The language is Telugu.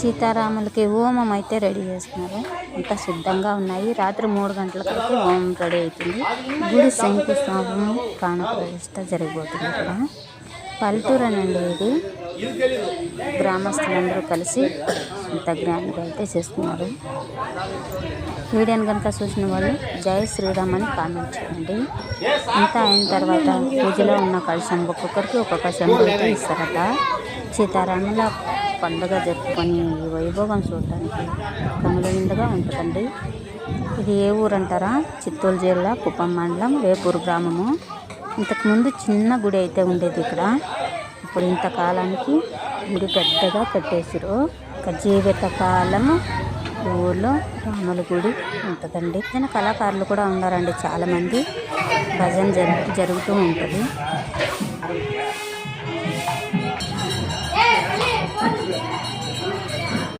సీతారాములకి హోమం అయితే రెడీ చేస్తున్నారు. అంతా సిద్ధంగా ఉన్నాయి. రాత్రి మూడు గంటలకైతే హోమం రెడీ అవుతుంది. గుడి శంకుస్థాపన ప్రాణప్రతిష్ట జరిగిపోతుంది ఇక్కడ. పల్లెటూరేనండి ఇది. గ్రామస్తులందరూ కలిసి ఇంత గ్రాండ్గా అయితే చేస్తున్నారు. వీడియోని కనుక చూసిన వాళ్ళు జై శ్రీరామ్ అని కామెంట్ చేయండి. అంతా అయిన తర్వాత పూజలో ఉన్న కలశం ఒక్కొక్కరికి ఒక్కొక్క శంభు అయితే ఇస్తారట. సీతారాముల పండుగ జరుపుకొని ఈ వైభోగం చూడటానికి కనుల నిండుగా ఉంటుందండి. ఇది ఏ ఊరు అంటారా చిత్తూరు జిల్లా కుప్పం మండలం వేపూరు గ్రామము. ఇంతకుముందు చిన్న గుడి అయితే ఉండేది ఇక్కడ. ఇప్పుడు ఇంతకాలానికి గుడి పెద్దగా కట్టేసారు ఒక జీవిత కాలము ఊర్లో రాముల గుడి ఉంటుందండి. చిన్న కళాకారులు కూడా ఉన్నారండి చాలామంది. భజన జరు జరుగుతూ ఉంటుంది.